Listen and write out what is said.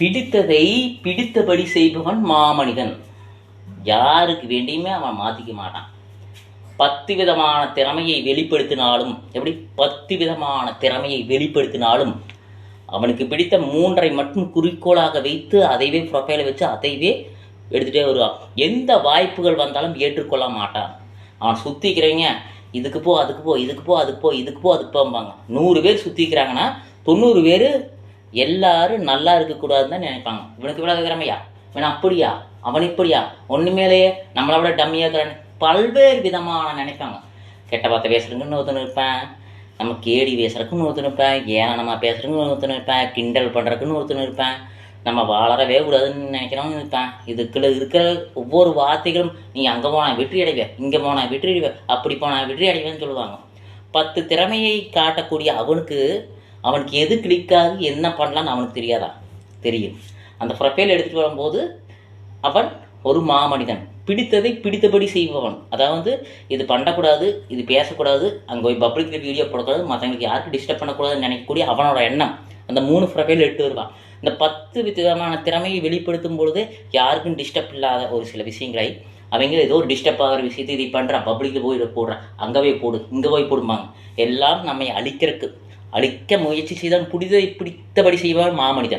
பிடித்ததை பிடித்தபடி செய்பவன் மாமனிதன். யாருக்கு வேண்டியுமே அவன் மாற்றிக்க மாட்டான். பத்து விதமான திறமையை வெளிப்படுத்தினாலும் எப்படி? பத்து விதமான திறமையை வெளிப்படுத்தினாலும் அவனுக்கு பிடித்த மூன்றை மட்டும் குறிக்கோளாக வைத்து அதைவே ப்ரொஃபைலை வச்சு அதைவே எடுத்துகிட்டே வருவான். எந்த வாய்ப்புகள் வந்தாலும் ஏற்றுக்கொள்ள மாட்டான். அவன் சுற்றிக்கிறவங்க இதுக்கு போ அதுக்கு போ இதுக்கு போ அதுக்கு போ இதுக்கு போ அதுக்கு போம்பாங்க. நூறு பேர் சுற்றிக்கிறாங்கன்னா தொண்ணூறு பேர் எல்லாரும் நல்லா இருக்கக்கூடாதுன்னு தான் நினைப்பாங்க. இவனுக்கு இவ்வளோ திறமையா? இவன் அப்படியா? அவன் இப்படியா? ஒன்றுமேலேயே நம்மளை விட டம்மியாக இருக்கிறான் பல்வேறு விதமான நினைப்பாங்க. கெட்ட பார்த்த பேசுறதுக்குன்னு ஒருத்தன் இருப்பேன். நம்ம கேடி பேசுறதுக்குன்னு ஒருத்தன் இருப்பேன். ஏளனமாக பேசுறதுக்குன்னு ஒருத்தன் இருப்பேன். கிண்டல் பண்ணுறதுக்குன்னு ஒருத்தன் இருப்பேன். நம்ம வளரவே கூடாதுன்னு நினைக்கிறவங்க இருப்பேன். இதுக்குள்ள இருக்கிற ஒவ்வொரு வார்த்தைகளும் நீ அங்கே போனால் வெற்றி அடைவேன் இங்கே போனால் வெற்றி அடைவேன் அப்படி போனால் வெற்றி அடைவேன்னு சொல்லுவாங்க. பத்து திறமையை காட்டக்கூடிய அவனுக்கு அவனுக்கு எது கிளிக்காது என்ன பண்ணலான்னு அவனுக்கு தெரியாதா? தெரியும். அந்த ப்ரொஃபைல் எடுத்துகிட்டு வரும்போது அவன் ஒரு மாமனிதன். பிடித்ததை பிடித்தபடி செய்பவன். அதாவது இது பண்ணக்கூடாது இது பேசக்கூடாது அங்கே போய் பப்ளிக் வீடியோ போடக்கூடாது மற்றவங்களுக்கு யாருக்கும் டிஸ்டர்ப் பண்ணக்கூடாதுன்னு நினைக்கக்கூடிய அவனோட எண்ணம். அந்த மூணு ப்ரொஃபைல் எடுத்து வருவான் இந்த பத்து விதமான திறமையை வெளிப்படுத்தும் பொழுது யாருக்கும் டிஸ்டர்ப் இல்லாத ஒரு சில விஷயங்களை அவங்க ஏதோ ஒரு டிஸ்டர்ப் ஆகிற விஷயத்தை இதை பண்ணுறான் பப்ளிக்கில் போய் போடுறான் அங்கே போய் போடு இங்கே போய் போடுமாங்க எல்லாம் நம்மை அழிக்கிறதுக்கு. அழிக்க முயற்சி செய்தான் புடிதை பிடித்தபடி செய்வான் மாமனிதன்.